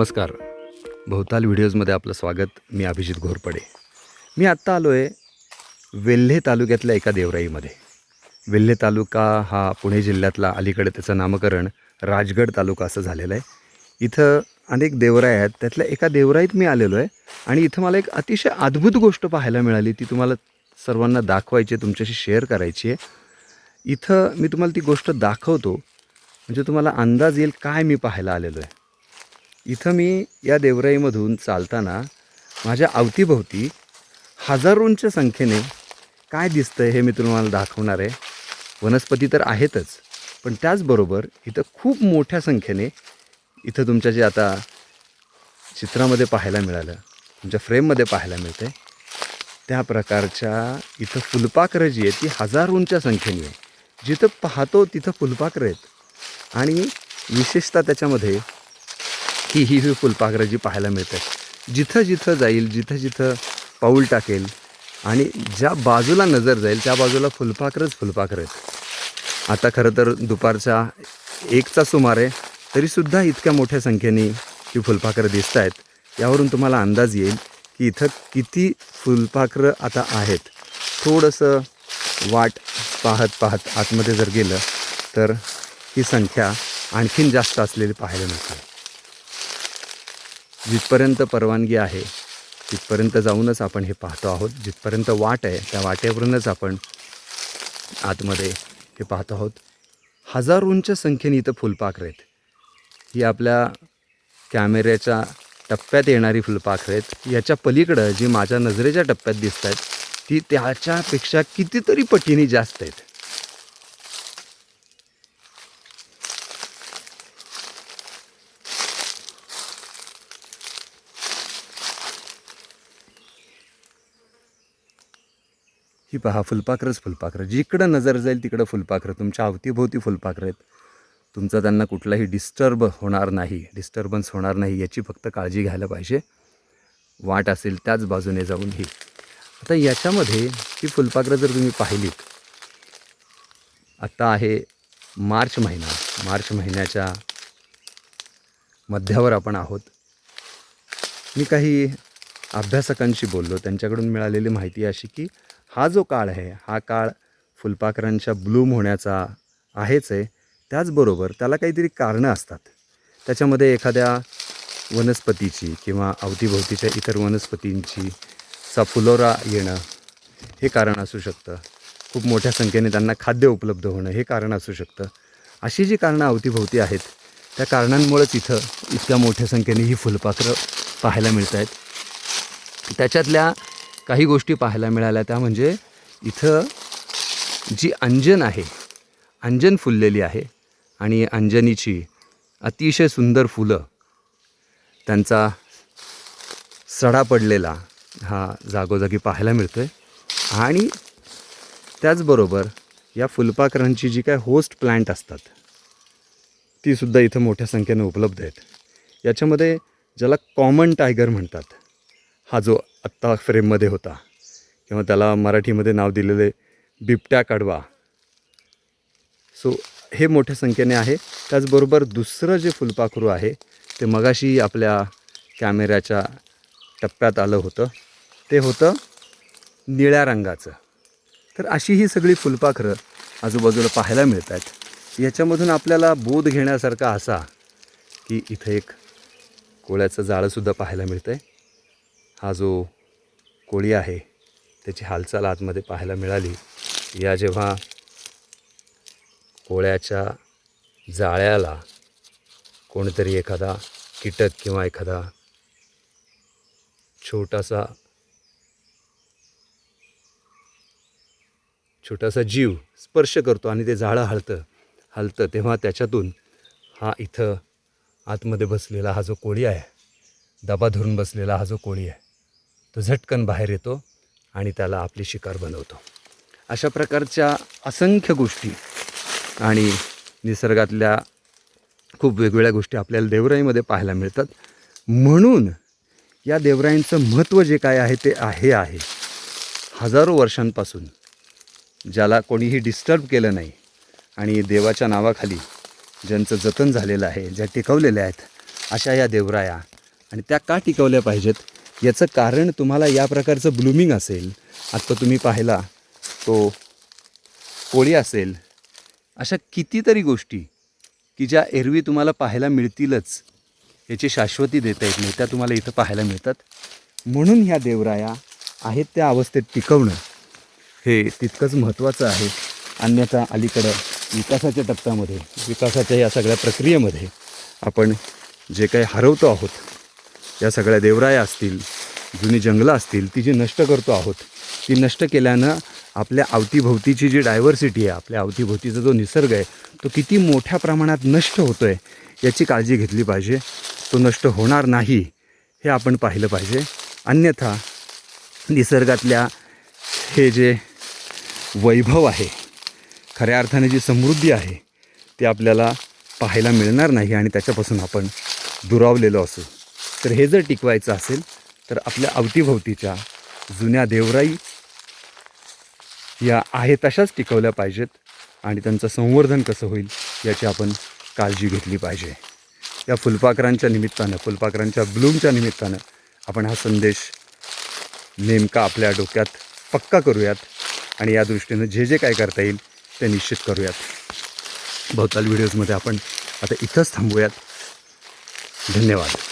नमस्कार. भोवताल व्हिडिओजमध्ये आपलं स्वागत. मी अभिजित घोरपडे. मी आत्ता आलो आहे वेल्हे तालुक्यातल्या एका देवराईमध्ये. वेल्हे तालुका हा पुणे जिल्ह्यातला अलीकडे त्याचं नामकरण राजगड तालुका असं झालेलं आहे. इथं अनेक देवराई आहेत. त्यातल्या एका देवराईत मी आलेलो आहे आणि इथं मला एक अतिशय अद्भुत गोष्ट पाहायला मिळाली. ती तुम्हाला सर्वांना दाखवायची आहे तुमच्याशी शेअर करायची आहे. इथं मी तुम्हाला ती गोष्ट दाखवतो. म्हणजे तुम्हाला अंदाज येईल काय मी पाहायला आलेलो आहे इथं मी या देवराईमधून चालताना माझ्या अवतीभोवती हजारोंच्या संख्येने काय दिसतं हे मी तुम्हाला दाखवणार आहे. वनस्पती तर आहेतच पण त्याचबरोबर इथं खूप मोठ्या संख्येने इथं तुमच्या जे आता चित्रामध्ये पाहायला मिळालं तुमच्या फ्रेममध्ये पाहायला मिळते त्या प्रकारच्या इथं फुलपाखरं जी आहे ती हजारोंच्या संख्येने आहे जिथं पाहतो तिथं फुलपाखरं आहेत. आणि विशेषतः त्याच्यामध्ये ही ही ही फुलपाखरं जी पाहायला मिळतात. जिथं जिथं जाईल जिथं जिथं पाऊल टाकेल आणि ज्या बाजूला नजर जाईल त्या बाजूला फुलपाखरंच फुलपाखरं आहेत. आता खरं तर दुपारचा एकचा सुमार आहे तरीसुद्धा इतक्या मोठ्या संख्येने ही फुलपाखरं दिसत आहेत. यावरून तुम्हाला अंदाज येईल की इथं किती फुलपाखरं आता आहेत. थोडंसं वाट पाहत पाहत आतमध्ये जर गेलं तर ही संख्या आणखीन जास्त असलेली पाहायला मिळते. जिथपर्यंत परवानगी आहे तिथपर्यंत जाऊनच आपण हे पाहतो आहोत. जिथपर्यंत वाट आहे त्या वाटेवरूनच आपण आतमध्ये हे पाहतो आहोत. हजारोंच्या संख्येने इथं फुलपाखरं आहेत. ही आपल्या कॅमेऱ्याच्या टप्प्यात येणारी फुलपाखरं आहेत. याच्या पलीकडं जी माझ्या नजरेच्या टप्प्यात दिसत आहेत ती त्याच्यापेक्षा कितीतरी पटीने जास्त आहेत. ही पहा फुलपाखरंच फुलपाखरं. जिकडं नजर जाईल तिकडं फुलपाखरं. तुमच्या अवतीभोवती फुलपाखरं आहेत. तुमचा त्यांना कुठलाही डिस्टर्ब होणार नाही. डिस्टर्बन्स होणार नाही याची फक्त काळजी घ्यायला पाहिजे. वाट असेल त्याच बाजूने जाऊन ही आता याच्यामध्ये ही फुलपाखरं जर तुम्ही पाहिलीत आत्ता आहे मार्च महिना. मार्च महिन्याच्या मध्यावर आपण आहोत. मी काही अभ्यासकांशी बोललो. त्यांच्याकडून मिळालेली माहिती अशी की हा जो काळ आहे हा काळ फुलपाखरांच्या ब्लूम होण्याचा आहेच आहे. त्याचबरोबर त्याला काहीतरी कारणं असतात. त्याच्यामध्ये एखाद्या वनस्पतीची किंवा अवतीभोवतीच्या इतर वनस्पतींची सफुलोरा येणं हे कारण असू शकतं. खूप मोठ्या संख्येने त्यांना खाद्य उपलब्ध होणं हे कारण असू शकतं. अशी जी कारणं अवतीभोवती आहेत त्या कारणांमुळेच इथं इतक्या मोठ्या संख्येने ही फुलपाखरं पाहायला मिळत आहेत त्याच्यातल्या काही गोष्टी पाहायला मिळाल्या त्या म्हणजे इथं जी अंजन आहे अंजन फुललेली आहे आणि अंजनीची अतिशय सुंदर फुलं त्यांचा सडा पडलेला हा जागोजागी पाहायला मिळतो आहे आणि त्याचबरोबर या फुलपाखरांची जी काय होस्ट प्लांट असतात तीसुद्धा इथं मोठ्या संख्येने उपलब्ध आहेत. याच्यामध्ये ज्याला कॉमन टायगर म्हणतात हा जो आत्ता फ्रेममध्ये होता. किंवा त्याला मराठीमध्ये नाव दिलेले बिबट्या कडवा. सो हे मोठ्या संख्येने आहे. त्याचबरोबर दुसरं जे फुलपाखरू आहे ते मगाशी आपल्या कॅमेऱ्याच्या टप्प्यात आलं होतं. ते होतं निळ्या रंगाचं. तर अशी ही सगळी फुलपाखरं आजूबाजूला पाहायला मिळत आहेत याच्यामधून आपल्याला बोध घेण्यासारखा असा की इथं एक कोळ्याचं जाळंसुद्धा पाहायला मिळतं आहे हा जो कोळी आहे त्याची हालचाल आतमध्ये पाहायला मिळाली. या जेव्हा कोळ्याच्या जाळ्याला कोणतरी एखादा कीटक किंवा एखादा छोटासा छोटासा जीव स्पर्श करतो आणि ते जाळं हलतं हलतं तेव्हा त्याच्यातून हा इथं आतमध्ये बसलेला हा जो कोळी आहे दबा धरून बसलेला हा जो कोळी आहे तो झटकन बाहेर येतो आणि त्याला आपली शिकार बनवतो. अशा प्रकारच्या असंख्य गोष्टी आणि निसर्गातल्या खूप वेगवेगळ्या गोष्टी आपल्याला देवराईमध्ये पाहायला मिळतात. म्हणून या देवराईंचं महत्त्व जे काय आहे ते आहे आहे. हजारो वर्षांपासून ज्याला कोणीही डिस्टर्ब केलं नाही आणि देवाच्या नावाखाली ज्यांचं जतन झालेलं आहे ज्या टिकवलेल्या आहेत अशा या देवराया आणि त्या का टिकवल्या पाहिजेत? याचं कारण तुम्हाला या प्रकारचं ब्लूमिंग असेल आत्ता तुम्ही पाहिला तो कोळी असेल अशा कितीतरी गोष्टी की ज्या एरवी तुम्हाला पाहायला मिळतीलच याची शाश्वती देता येत नाही त्या तुम्हाला इथं पाहायला मिळतात. म्हणून ह्या देवराया आहेत त्या अवस्थेत टिकवणं हे तितकंच महत्त्वाचं आहे. अन्यथा अलीकडं विकासाच्या टप्प्यामध्ये विकासाच्या या सगळ्या प्रक्रियेमध्ये आपण जे काही हरवतो आहोत या सगळ्या देवराया असतील जुनी जंगलं असतील ती जी नष्ट करतो आहोत ती नष्ट केल्यानं आपल्या अवतीभोवतीची जी डायव्हर्सिटी आहे आपल्या अवतीभोवतीचा जो निसर्ग आहे तो किती मोठ्या प्रमाणात नष्ट होतो आहे याची काळजी घेतली पाहिजे. तो नष्ट होणार नाही हे आपण पाहिलं पाहिजे. अन्यथा निसर्गातल्या हे जे वैभव आहे खऱ्या अर्थाने जी समृद्धी आहे ती आपल्याला पाहायला मिळणार नाही आणि त्याच्यापासून आपण दुरावलेलो असू. तर हे जर टिकवायचं असेल तर आपल्या अवतीभोवतीच्या जुन्या देवराई या आहे तशाच टिकवल्या पाहिजेत आणि त्यांचं संवर्धन कसं होईल याची आपण काळजी घेतली पाहिजे. या फुलपाखरांच्या निमित्तानं फुलपाखरांच्या ब्लूमच्या निमित्तानं आपण हा संदेश नेमका आपल्या डोक्यात पक्का करूयात आणि या दृष्टीनं जे जे काय करता येईल ते निश्चित करूयात. बहुताल व्हिडिओजमध्ये आपण आता इथंच थांबूयात. धन्यवाद.